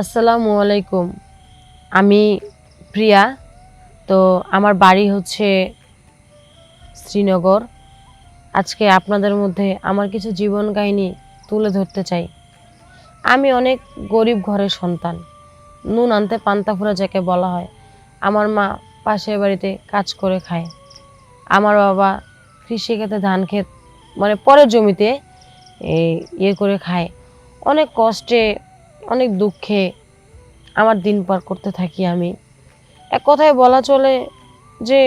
আসসালামু আলাইকুম। আমি প্রিয়া। তো আমার বাড়ি হচ্ছে শ্রীনগর। আজকে আপনাদের মধ্যে আমার কিছু জীবন কাহিনী তুলে ধরতে চাই। আমি অনেক গরিব ঘরের সন্তান। নুন আনতে পান্তা ফুরা যাকে বলা হয়, আমার মা পাশের বাড়িতে কাজ করে খায়। আমার বাবা কৃষিক্ষেত্রে ধান ক্ষেত মানে পরের জমিতে ইয়ে করে খায়। অনেক কষ্টে অনেক দুঃখে আমার দিন পার করতে থাকি আমি। এক কথায় বলা চলে যে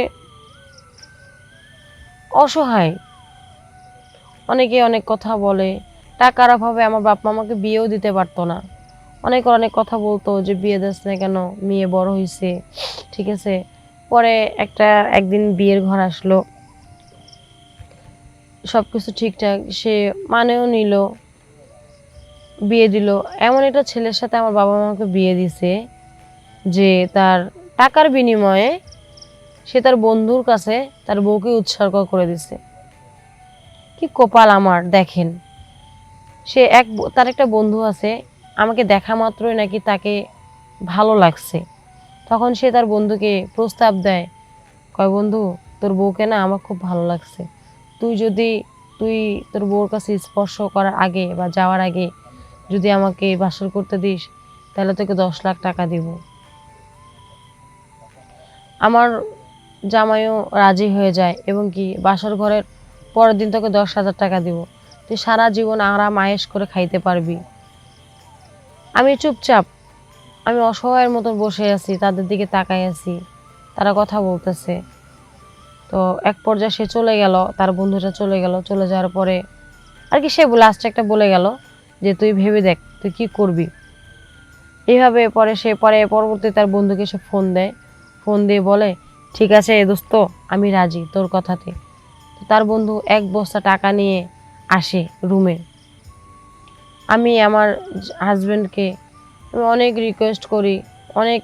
অসহায়। অনেকে অনেক কথা বলে টাকার অভাবে আমার বাপ মা আমাকে বিয়েও দিতে পারতো না। অনেক অনেক কথা বলতো যে, বিয়ে দিস না কেন? মেয়ে বড় হয়েছে ঠিক আছে? পরে একটা একদিন বিয়ের ঘর আসলো। সব কিছু ঠিকঠাক, সে মানেও নিল। বিয়ে দিল। এমন একটা ছেলের সাথে আমার বাবা মা আমাকে বিয়ে দিছে যে তার টাকার বিনিময়ে সে তার বন্ধুর কাছে তার বউকে উৎসর্গ করে দিছে। কি কপাল আমার, দেখেন। সে এক তার একটা বন্ধু আছে, আমাকে দেখা মাত্রই নাকি তাকে ভালো লাগছে। তখন সে তার বন্ধুকে প্রস্তাব দেয়, কয় বন্ধু, তোর বউকে না আমার খুব ভালো লাগছে। তুই যদি, তুই তোর বউর কাছে স্পর্শ করার আগে বা যাওয়ার আগে যদি আমাকে বাসর করতে দিস, তাহলে তোকে দশ লাখ টাকা দিব। আমার জামাইও রাজি হয়ে যায় এবং কি বাসর ঘরের পরের দিন তোকে দশ হাজার টাকা দিব। তুই সারা জীবন আরাম আয়েস করে খাইতে পারবি। আমি চুপচাপ, আমি অসহায়ের মতো বসে আছি, তাদের দিকে তাকাই আছি। তারা কথা বলতেছে। তো এক পর্যায়ে সে চলে গেল, তার বন্ধুটা চলে গেল। চলে যাওয়ার পরে, আর কি সে লাস্টে একটা বলে গেল যে তুই ভেবে দেখ, তুই কি করবি? এইভাবে পরে সে, পরে পরবর্তী তার বন্ধুকে সে ফোন দেয়। ফোন দিয়ে বলে, ঠিক আছে দোস্ত, আমি রাজি তোর কথাতে। তার বন্ধু এক বস্তা টাকা নিয়ে আসে রুমে আমি আমার হাজব্যান্ডকে অনেক রিকোয়েস্ট করি, অনেক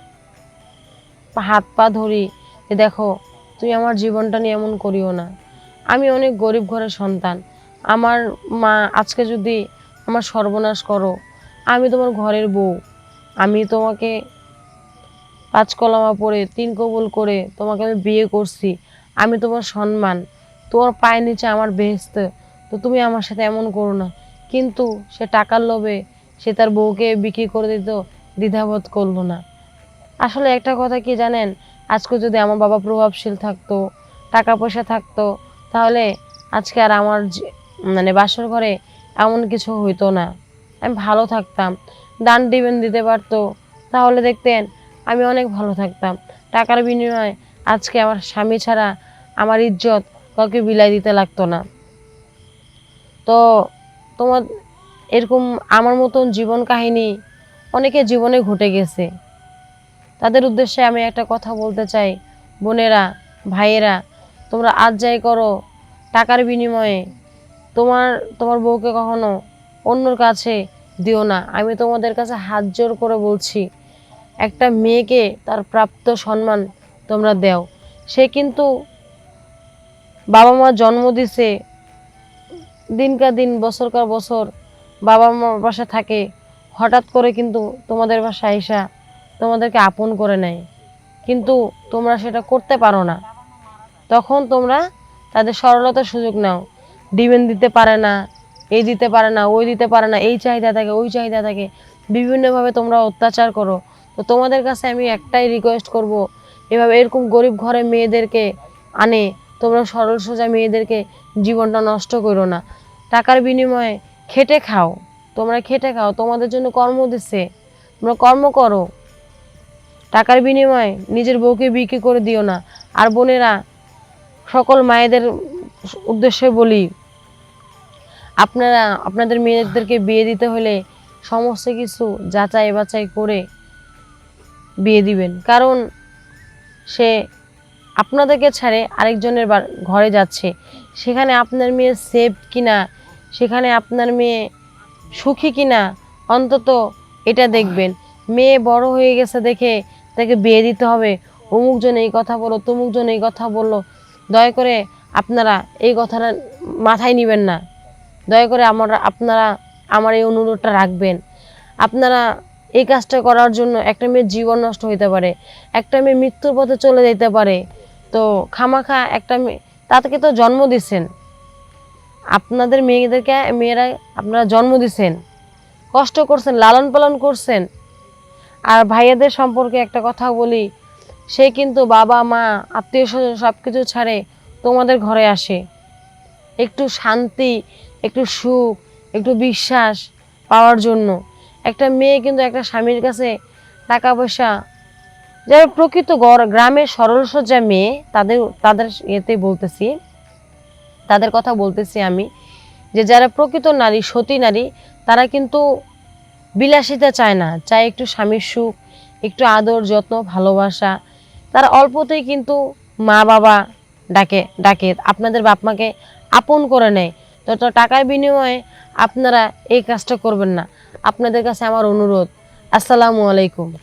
হাত পা ধরি যে দেখো, তুই আমার জীবনটা নিয়ে এমন করিও না। আমি অনেক গরিব ঘরের সন্তান। আমার মা আজকে যদি আমার সর্বনাশ করো। আমি তোমার ঘরের বউ। আমি তোমাকে পাঁচ কলামা পড়ে তিন কবুল করে তোমাকে আমি বিয়ে করছি। আমি তোমার সম্মান। তোমার পায়ের নিচে আমার বেহেস্ত তো তুমি আমার সাথে এমন করো না। কিন্তু সে টাকার লোভে সে তার বউকে বিক্রি করে দিত, দ্বিধাবোধ করল না। আসলে একটা কথা কি জানেন? আজকে যদি আমার বাবা প্রভাবশীল থাকতো, টাকা পয়সা থাকতো, তাহলে আজকে আর আমার মানে বাসর ঘরে এমন কিছু হইতো না। আমি ভালো থাকতাম, দান দিবেন দিতে পারতো। তাহলে দেখতেন, আমি অনেক ভালো থাকতাম। টাকার বিনিময়ে আজকে আমার স্বামী ছাড়া আমার ইজ্জত কাউকে বিলাই দিতে লাগতো না। তো তোমার এরকম আমার মতন জীবন কাহিনী অনেকে জীবনে ঘটে গেছে। তাদের উদ্দেশ্যে আমি একটা কথা বলতে চাই। বোনেরা, ভাইয়েরা, তোমরা আজ যাই করো, টাকার বিনিময়ে তোমার তোমার বউকে কখনো অন্যর কাছে দিও না। আমি তোমাদের কাছে হাত জোর করে বলছি, একটা মেয়েকে তার প্রাপ্ত সম্মান তোমরা দাও। সে কিন্তু বাবা মা জন্ম দিছে দিনকার দিন বছরকার বছর বাবা মার বাসা থাকে। হঠাৎ করে কিন্তু তোমাদের বাসা আইসা তোমাদেরকে আপন করে নেয়। কিন্তু তোমরা সেটা করতে পারো না। তখন তোমরা তাদের সরলতার সুযোগ নাও। ডিমেন্ড দিতে পারে না এই দিতে পারে না ওই দিতে পারে না, এই চাহিদা থাকে, ওই চাহিদা থাকে, বিভিন্নভাবে তোমরা অত্যাচার করো। তো তোমাদের কাছে আমি একটাই রিকোয়েস্ট করব, এভাবে এরকম গরিব ঘরে মেয়েদেরকে আনে, তোমরা সরল সোজা মেয়েদেরকে জীবনটা নষ্ট করো না। টাকার বিনিময়ে খেটে খাও, তোমরা খেটে খাও, তোমাদের জন্য কর্ম দিচ্ছে, তোমরা কর্ম করো। টাকার বিনিময়ে নিজের বউকে বিক্রি করে দিও না। আর বোনেরা, সকল মায়েদের উদ্দেশ্যে বলি আপনারা, আপনাদের মেয়েদেরকে বিয়ে দিতে হলে সমস্ত কিছু যাচাই বাছাই করে বিয়ে দিবেন। কারণ সে আপনাদেরকে ছাড়ে আরেকজনের ঘরে যাচ্ছে। সেখানে আপনার মেয়ে সেফ কিনা, সেখানে আপনার মেয়ে সুখী কিনা, অন্তত এটা দেখবেন। মেয়ে বড় হয়ে গেছে দেখে তাকে বিয়ে দিতে হবে। অমুকজন এই কথা বলো তমুকজন এই কথা বলল। দয়া করে আপনারা এই কথাটা মাথায় নেবেন না। দয়া করে আমার, আপনারা আমার এই অনুরোধটা রাখবেন। আপনারা এই কাজটা করার জন্য একটা মেয়ের জীবন নষ্ট হইতে পারে, একটা মেয়ে মৃত্যুর পথে চলে যেতে পারে। তো খামাখা একটা মেয়ে, তাদেরকে তো জন্ম দিচ্ছেন আপনাদের মেয়েদেরকে, মেয়েরা আপনারা জন্ম দিছেন। কষ্ট করছেন, লালন পালন করছেন। আর ভাইয়াদের সম্পর্কে একটা কথা বলি, সে কিন্তু বাবা, মা, আত্মীয় স্বজন সব কিছু ছাড়ে তোমাদের ঘরে আসে। একটু শান্তি একটু সুখ, একটু বিশ্বাস পাওয়ার জন্য। একটা মেয়ে কিন্তু একটা স্বামীর কাছে টাকা পয়সা যারা প্রকৃত গ্রামের সরল সজ্জা মেয়ে, তাদের তাদের ইয়েতে বলতেছি, তাদের কথা বলতেছি আমি, যে যারা প্রকৃত নারী, সতী নারী, তারা কিন্তু বিলাসিতা চায় না। চায় একটু স্বামীর সুখ, একটু আদর, যত্ন, ভালোবাসা। তারা অল্পতেই কিন্তু মা বাবা ডাকে ডাকে। আপনাদের বাপ মাকে আপন করে নেয়। তো তো টাকার বিনিময়ে আপনারা এই কাজটা করবেন না। আপনাদের কাছে আমার অনুরোধ। আসসালামু আলাইকুম।